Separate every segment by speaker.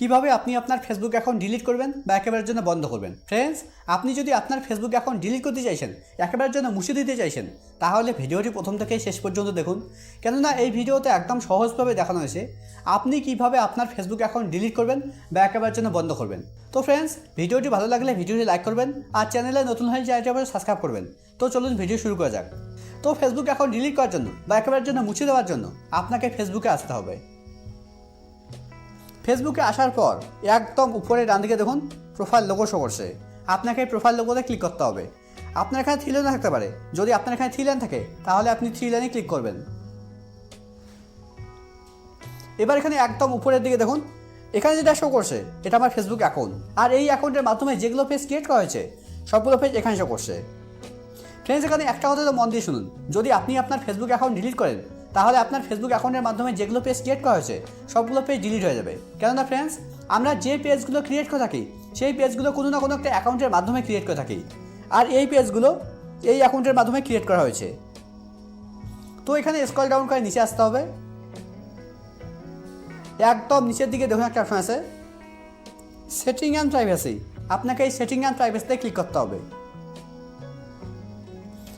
Speaker 1: কীভাবে আপনি আপনার ফেসবুক অ্যাকাউন্ট ডিলিট করবেন বা একেবারের জন্য বন্ধ করবেন? ফ্রেন্ডস আপনি যদি আপনার ফেসবুক অ্যাকাউন্ট ডিলিট করতে চাইছেন, একেবারের জন্য মুছে দিতে চাইছেন, তাহলে ভিডিওটি প্রথম থেকে শেষ পর্যন্ত দেখুন। কেননা এই ভিডিওতে একদম সহজভাবে দেখানো হয়েছে আপনি কীভাবে আপনার ফেসবুক অ্যাকাউন্ট ডিলিট করবেন বা একেবারের জন্য বন্ধ করবেন। তো ফ্রেন্ডস ভিডিওটি ভালো লাগলে ভিডিওটি লাইক করবেন আর চ্যানেলে নতুন হয়ে চ্যানেলটি আবার সাবস্ক্রাইব করবেন, তো চলুন ভিডিও শুরু করা যাক। তো ফেসবুক অ্যাকাউন্ট ডিলিট করার জন্য বা একেবারের জন্য মুছে দেওয়ার জন্য আপনাকে ফেসবুকে আসতে হবে। ফেসবুকে আসার পর একদম উপরে ডান দিকে দেখুন প্রোফাইল লোগো শো করছে। আপনাকে প্রোফাইল লোগোতে ক্লিক করতে হবে। আপনার এখানে থ্রি লাইন থাকতে পারে। যদি আপনার এখানে থ্রি লাইন থাকে, তাহলে আপনি থ্রি লাইনে ক্লিক করবেন। এবার এখানে একদম উপরের দিকে দেখুন। এখানে যেটা শো করছে, এটা আমার ফেসবুক অ্যাকাউন্ট আর এই অ্যাকাউন্টের মাধ্যমে যেগুলো পেজ ক্রিয়েট করা হয়েছে, সবগুলো পেজ এখানে শো করছে। ফ্রেন্ডস এখানে একটা কথা তো মন দিয়ে শুনুন। যদি আপনি আপনার ফেসবুক অ্যাকাউন্ট ডিলিট করেন তাহলে আপনার ফেসবুক অ্যাকাউন্টের মাধ্যমে যেগুলো পেজ ক্রিয়েট করা হয়েছে, সবগুলো পেজ ডিলিট হয়ে যাবে। কেননা ফ্রেন্ডস আমরা যে পেজগুলো ক্রিয়েট করে থাকি, সেই পেজগুলো কোনো না কোনো একটা অ্যাকাউন্টের মাধ্যমে ক্রিয়েট করে থাকি। আর এই পেজগুলো এই অ্যাকাউন্টের মাধ্যমে ক্রিয়েট করা হয়েছে। তো এখানে স্ক্রল ডাউন করে নিচে আসতে হবে। একদম নিচের দিকে দেখুন একটা অপশন আছে। সেটিং অ্যান্ড প্রাইভেসি আপনাকে এই সেটিং অ্যান্ড প্রাইভেসিতে ক্লিক করতে হবে।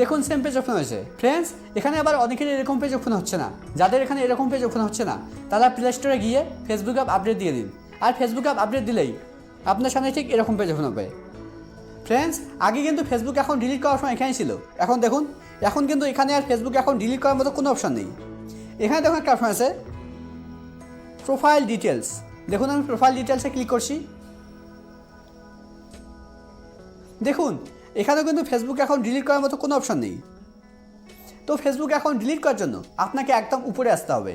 Speaker 1: দেখুন সেম পেজ ওপেন হয়েছে। ফ্রেন্ডস এখানে আবার অনেকের এরকম পেজ ওপেন হচ্ছে না। যাদের এখানে এরকম পেজ ওপেন হচ্ছে না, তারা প্লে স্টোরে গিয়ে ফেসবুক অ্যাপ আপডেট দিয়ে দিন। আর ফেসবুক অ্যাপ আপডেট দিলেই আপনার সামনে ঠিক এরকম পেজ ওপেন হবে। ফ্রেন্ডস আগে কিন্তু ফেসবুক এখন ডিলিট করার সময় এখানে ছিল। এখন দেখুন, এখন কিন্তু এখানে আর ফেসবুক এখন ডিলিট করার মতো কোনো অপশন নেই। এখানে দেখুন একটা অপশন আছে। প্রোফাইল ডিটেলস দেখুন আমি প্রোফাইল ডিটেলসে ক্লিক করছি। দেখুন এখানেও কিন্তু ফেসবুক এখন ডিলিট করার মতো কোনো অপশন নেই। তো ফেসবুক এখন ডিলিট করার জন্য আপনাকে একদম উপরে আসতে হবে।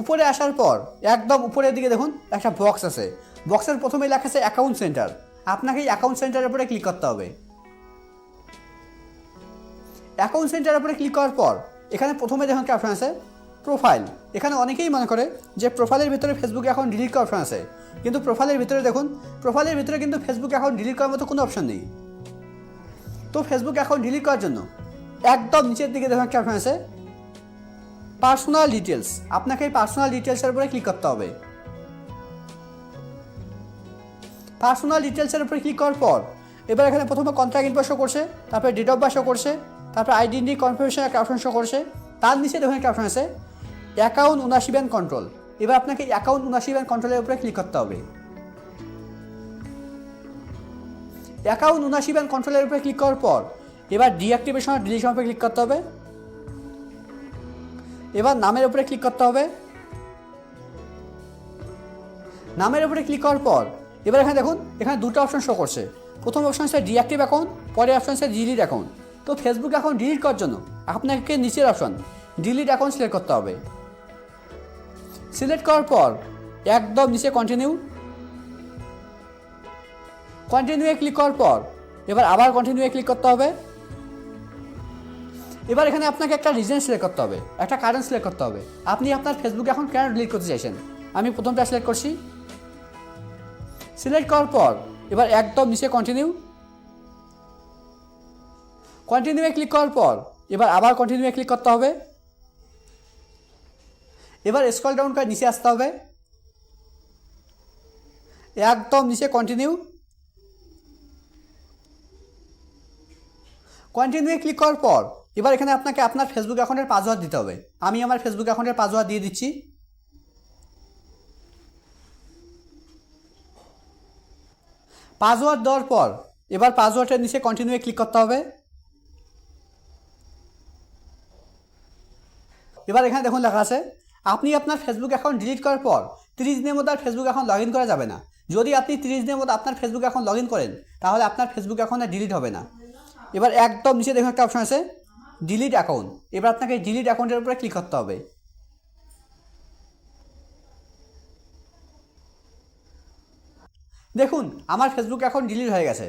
Speaker 1: উপরে আসার পর একদম উপরের দিকে দেখুন একটা বক্স আছে। বক্সের প্রথমে লেখা আছে অ্যাকাউন্ট সেন্টার আপনাকে এই অ্যাকাউন্ট সেন্টারের উপরে ক্লিক করতে হবে। অ্যাকাউন্ট সেন্টারের উপরে ক্লিক করার পর এখানে প্রথমে দেখুন একটা অপশন আছে? প্রোফাইল। এখানে অনেকেই মনে করে যে প্রোফাইলের ভিতরে ফেসবুক এখন ডিলিট করার অপশন আছে। কিন্তু প্রোফাইলের ভিতরে দেখুন, প্রোফাইলের ভিতরে কিন্তু ফেসবুক এখন ডিলিট করার মতো কোনো অপশন নেই। তো ফেসবুক এখন ডিলিট করার জন্য একদম নিচের দিকে দেখুন একটা অপশন আছে। পার্সোনাল ডিটেলস আপনাকে এই পার্সোনাল ডিটেলসের উপরে ক্লিক করতে হবে। পার্সোনাল ডিটেলসের উপরে ক্লিক করার পর, এবার এখানে প্রথমে কন্ট্রাক্ট ইনফো শো করছে, তারপরে ডেট অফ বার্থ শো করছে, তারপরে আইডেন্টি কনফার্মেশন একটা অপশন শো করছে, তার নিচে দেখুন একটা অপশন আছে অ্যাকাউন্ট উনাশি ব্যান্ড কন্ট্রোল। এবার আপনাকে অ্যাকাউন্ট উনাশি ব্যান্ড কন্ট্রোলের উপরে ক্লিক করতে হবে। অ্যাকাউন্ট উনাশি ব্যান্ড কন্ট্রোলের উপরে ক্লিক করার পর, এবার ডিঅ্যাক্টিভেশন ডিলিশন উপরে ক্লিক করতে হবে। এবার নামের উপরে ক্লিক করতে হবে। নামের উপরে ক্লিক করার পর, এবার এখানে দেখুন, এখানে দুটো অপশন শো করছে। প্রথম অপশন হচ্ছে ডিঅ্যাক্টিভ অ্যাকাউন্ট পরের অপশন হচ্ছে ডিলিট অ্যাকাউন্ট তো ফেসবুক অ্যাকাউন্ট ডিলিট করার জন্য আপনাকে নিচের অপশন ডিলিট অ্যাকাউন্ট সিলেক্ট করতে হবে। সিলেক্ট করার পর একদম নিচে কন্টিনিউ কন্টিনিউয়ে ক্লিক করার পর এবার আবার কন্টিনিউয়ে ক্লিক করতে হবে। এবার এখানে আপনাকে একটা রিজন সিলেক্ট করতে হবে, একটা কারেন্ট সিলেক্ট করতে হবে। আপনি আপনার ফেসবুকে এখন কেন ডিলিট করতে চাইছেন? আমি প্রথমটা সিলেক্ট করছি। সিলেক্ট করার পর এবার একদম নিচে কন্টিনিউ কন্টিনিউয়ে ক্লিক করার পর এবার আবার কন্টিনিউয়ে ক্লিক করতে হবে। এবার স্ক্রল ডাউন করে নিচে আসতে হবে। একদম নিচে কন্টিনিউ কন্টিনিউয়ে ক্লিক করার পর, এবার এখানে আপনাকে আপনার ফেসবুক অ্যাকাউন্টের পাসওয়ার্ড দিতে হবে। আমি আমার ফেসবুক অ্যাকাউন্টের পাসওয়ার্ড দিয়ে দিচ্ছি। পাসওয়ার্ড দেওয়ার পর, এবার পাসওয়ার্ডের নিচে কন্টিনিউয়ে ক্লিক করতে হবে। এবার এখানে দেখুন লেখা আছে আপনি আপনার ফেসবুক অ্যাকাউন্ট ডিলিট করার পর তিরিশ দিনের মধ্যে আর ফেসবুক অ্যাকাউন্ট লগ করা যাবে না। যদি আপনি তিরিশ দিনের মধ্যে আপনার ফেসবুক অ্যাকাউন্ট লগ করেন, তাহলে আপনার ফেসবুক অ্যাকাউন্ট আর ডিলিট হবে না। এবার একদম নিচে দেখুন একটা অপশন আছে ডিলিট অ্যাকাউন্ট এবার আপনাকে ডিলিট অ্যাকাউন্টের উপরে ক্লিক করতে হবে। দেখুন, আমার ফেসবুক অ্যাকাউন্ট ডিলিট হয়ে গেছে।